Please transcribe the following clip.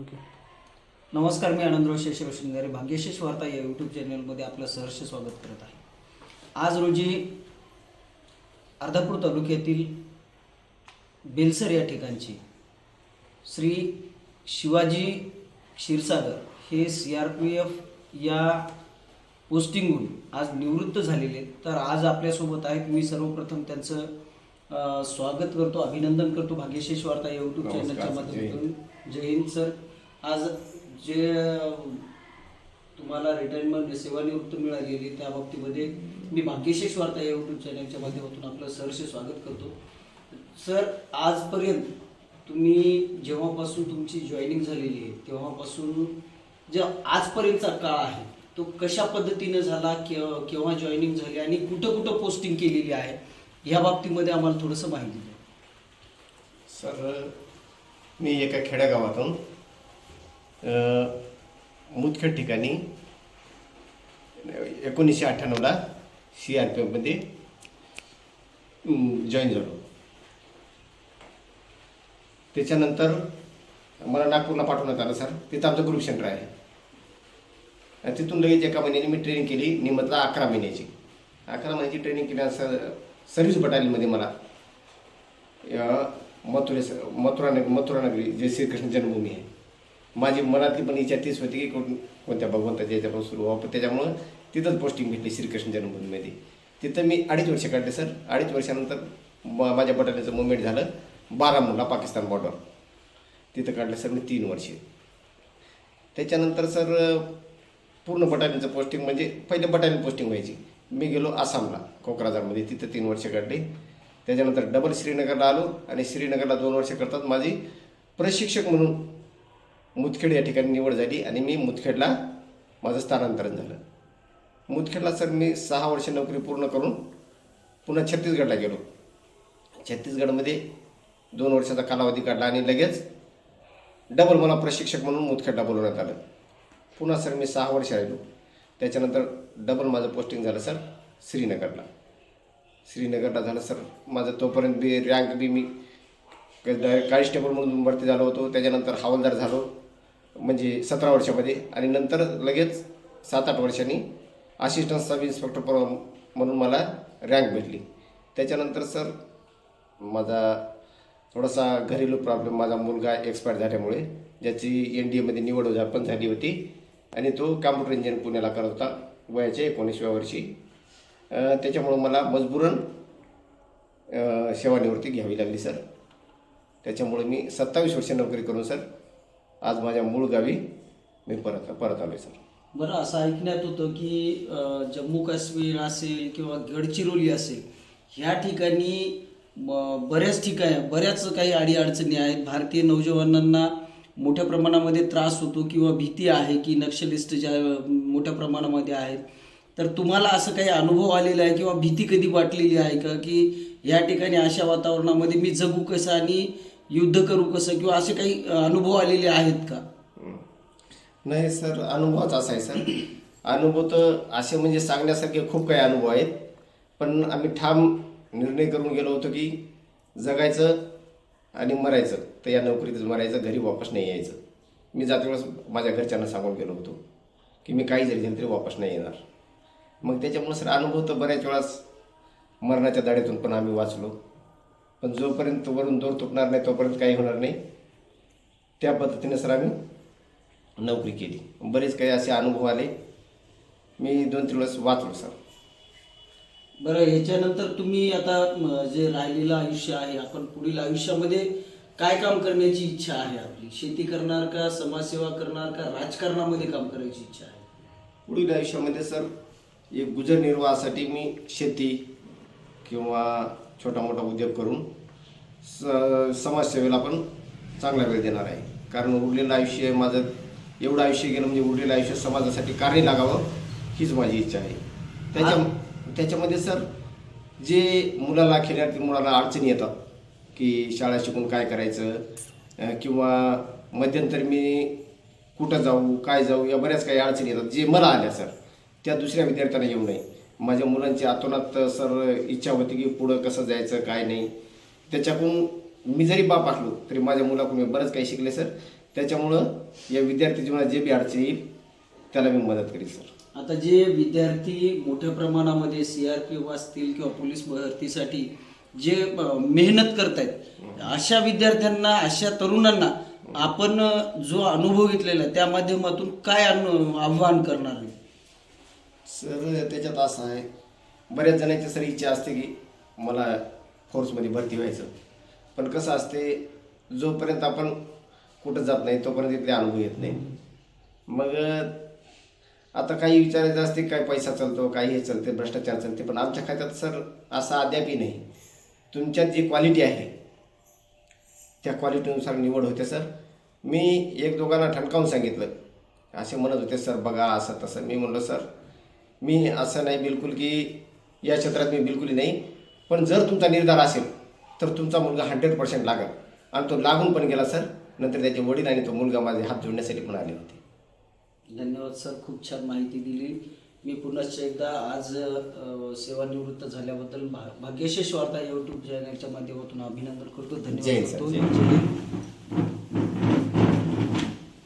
Okay नमस्कार मी आनंदराव शेषराव शिंगारे भाग्यशेष वार्ता या यूट्यूब चॅनलमध्ये आपलं सहर्ष स्वागत करत आहे. आज रोजी अर्धापूर तालुक्यातील बेलसर या ठिकाणची श्री शिवाजी क्षीरसागर हे सी आर पी एफ या पोस्टिंगहून आज निवृत्त झालेले तर आज आपल्यासोबत आहेत. मी सर्वप्रथम त्यांचं स्वागत करतो अभिनंदन करतो भाग्यशेष वार्ता या यूट्यूब चॅनलच्या. माध्यमातून. जय हिंद सर. आज जे तुम्हाला रिटायरमेंट सेवानिवृत्त मिळालेली त्या बाबतीमध्ये मी भाग्यशेष वार्ता या यूट्यूब चॅनलच्या माध्यमातून आपलं सहर्ष स्वागत करतो. सर आजपर्यंत तुम्ही जेव्हापासून तुमची जॉईनिंग झालेली आहे तेव्हापासून जे आजपर्यंतचा काळ आहे तो कशा पद्धतीने झाला केव्हा जॉईनिंग झाली आणि कुठं कुठं पोस्टिंग केलेली आहे? या बाबतीमध्ये आम्हाला थोडंसं माहिती द्या. सर मी एका खेड्यागावातून मुदखेड ठिकाणी एकोणीसशे अठ्ठ्याण्णवला सी आर पी एफमध्ये जॉईन झालो. त्याच्यानंतर मला नागपूरला पाठवण्यात आलं सर. तिथं आमचं ग्रुप सेंटर आहे. आणि तिथून लगेच एका महिन्याने मी ट्रेनिंग केली निमतला अकरा महिन्याची. अकरा महिन्याची ट्रेनिंग केल्यानंतर सर्व्हिस बटालियनमध्ये मला मथुरे मथुरा नग मथुरा नगरी जे श्रीकृष्ण जन्मभूमी आहे. माझी मनातली पण इच्छा तीच होती की कोण कोणत्या भगवंताच्या याच्यापासून सुरू व्हावं. पण त्याच्यामुळं तिथंच पोस्टिंग भेटली श्रीकृष्ण जन्मभूमीमध्ये. तिथं मी अडीच वर्ष काढले सर. अडीच वर्षानंतर म माझ्या बटाल्याचं मुवमेंट झालं बारामुल्ला पाकिस्तान बॉर्डर तिथं काढलं सर मी तीन वर्षे. त्याच्यानंतर सर पूर्ण बटालियनचं पोस्टिंग म्हणजे पहिले बटालियन पोस्टिंग व्हायची. मी गेलो आसामला कोकराझारमध्ये. तिथं तीन वर्ष काढली. त्याच्यानंतर डबल श्रीनगरला आलो आणि श्रीनगरला दोन वर्ष करतात माझी प्रशिक्षक म्हणून मुदखेड या ठिकाणी निवड झाली आणि मी मुदखेडला माझं स्थानांतरण झालं. मुदखेडला सर मी सहा वर्ष नोकरी पूर्ण करून पुन्हा छत्तीसगडला गेलो. छत्तीसगडमध्ये दोन वर्षाचा कालावधी काढला आणि लगेच डबल मला प्रशिक्षक म्हणून मुदखेडला बोलवण्यात आलं. पुन्हा सर मी सहा वर्ष राहिलो. त्याच्यानंतर डबल माझं पोस्टिंग झालं सर श्रीनगरला. श्रीनगरला झालं सर माझं तोपर्यंत बी रँक बी मी कॉन्स्टेबल म्हणून भरती झालो होतो. त्याच्यानंतर हवालदार झालो म्हणजे सतरा वर्षामध्ये. आणि नंतर लगेच सात आठ वर्षांनी असिस्टंट सब इन्स्पेक्टर पर म्हणून मला रँक भेटली. त्याच्यानंतर सर माझा थोडासा घरेलू प्रॉब्लेम माझा मुलगा एक्सपायर झाल्यामुळे ज्याची एन डी एमध्ये निवड पण झाली होती. आणि तो कॉम्प्युटर इंजिनिअर पुण्याला करत होता. वयाच्या एकोणीसव्या वर्षी त्याच्यामुळं मला मजबूरन सेवानिवृत्ती घ्यावी लागली सर. त्याच्यामुळे मी सत्तावीस वर्ष नोकरी करून सर आज माझ्या मूळ गावी मी परत परत आलो सर. बरं असं ऐकण्यात होतं की जम्मू काश्मीर असेल किंवा गडचिरोली असेल ह्या ठिकाणी म, बऱ्याच ठिकाणी बऱ्याच काही अडीअडचणी आहेत. भारतीय नौजवानांना मोठ्या प्रमाणामध्ये त्रास होतो किंवा भीती आहे की नक्षलिस्ट ज्या मोठ्या प्रमाणामध्ये आहेत. तर तुम्हाला असं काही अनुभव आलेला आहे किंवा भीती कधी वाटलेली आहे का? की या ठिकाणी अशा वातावरणामध्ये मी जगू कसं आणि युद्ध करू कसं? किंवा असे काही अनुभव आलेले आहेत का? नाही सर अनुभवच असा आहे सर. अनुभव तर असे म्हणजे सांगण्यासारखे खूप काही अनुभव आहेत. पण आम्ही ठाम निर्णय करून गेलो होतो की जगायचं आणि मरायचं. तर या नोकरीतच मरायचं घरी वापस नाही यायचं. मी जाते वेळेस माझ्या घरच्यांना सांगून गेलो होतो की मी काही जरी झालं तरी वापस नाही येणार. मग त्याच्यामुळे सर अनुभव तर बऱ्याच वेळास मरणाच्या दाड्यातून पण आम्ही वाचलो. पण जोपर्यंत वरून दोर तुटणार नाही तोपर्यंत काही होणार नाही. त्या पद्धतीने सर आम्ही नोकरी केली. बरेच काही असे अनुभव आले. मी दोन तीन वेळेस वाचलो सर. बरं ह्याच्यानंतर तुम्ही आता जे राहिलेलं आयुष्य आहे आपण पुढील आयुष्यामध्ये काय काम करण्याची इच्छा आहे आपली? शेती करणार का समाजसेवा करणार का राजकारणामध्ये काम करायची इच्छा आहे? पुढील आयुष्यामध्ये सर एक गुजरनिर्वाहासाठी मी शेती किंवा छोटा मोठा उद्योग करून स समाजसेवेला पण चांगला वेळ देणार आहे. कारण उरलेलं आयुष्य माझं एवढं आयुष्य गेलं म्हणजे उरलेलं आयुष्य समाजासाठी कार्य लागावं हीच माझी इच्छा आहे. त्याच्या त्याच्यामध्ये सर जे मुलाला खेळातील मुलाला अडचणी येतात की शाळा शिकून काय करायचं किंवा मध्यंतरी मी कुठं जाऊ काय जाऊ या बऱ्याच काही अडचणी येतात जे मला आल्या सर त्या दुसऱ्या विद्यार्थ्यांना येऊ नये. माझ्या मुलांची आतोनात सर इच्छा होती की पुढं कसं जायचं काय नाही. त्याच्याकडून मी जरी बाप असलो तरी माझ्या मुलाकडून मी बरंच काही शिकले सर. त्याच्यामुळं या विद्यार्थी जीवनात जे बी अडचणी येईल त्याला मी मदत करेल सर. आता जे विद्यार्थी मोठ्या प्रमाणामध्ये सी आर पी एफ असतील किंवा पोलीस भरतीसाठी जे अ, मेहनत करतायत अशा विद्यार्थ्यांना अशा तरुणांना आपण जो अनुभव घेतलेला त्या माध्यमातून काय अनु- आव्हान करणार आहे? सर त्याच्यात असं आहे बऱ्याच जणांची सर इच्छा असते की मला फोर्समध्ये भरती व्हायचं. पण कसं असते जोपर्यंत आपण कुठं जात नाही तोपर्यंत तिथले अनुभव येत नाही. मग आता काही विचारायचं असते काय पैसा चालतो काही हे चालते भ्रष्टाचार चालते पण आमच्या खात्यात सर असा अद्यापही नाही. तुमच्यात जी क्वालिटी आहे त्या क्वालिटीनुसार निवड होते सर. मी एक दोघांना ठणकावून सांगितलं. असे म्हणत होते सर बघा असं तसं. मी म्हणलो सर मी असं नाही बिलकुल की या क्षेत्रात मी बिलकुल नाही पण जर तुमचा निर्धार असेल तर तुमचा मुलगा हंड्रेड पर्सेंट लागेल. आणि तो लागून पण गेला सर. नंतर त्याचे वडील आणि तो मुलगा माझे हात जोडण्यासाठी पण आले होते. धन्यवाद सर खूप छान माहिती दिली. मी पुनश्च एकदा आज सेवानिवृत्त झाल्याबद्दल भा भाग्यशेष वार्ता यूट्यूब चॅनलच्या माध्यमातून अभिनंदन करतो. धन्यवाद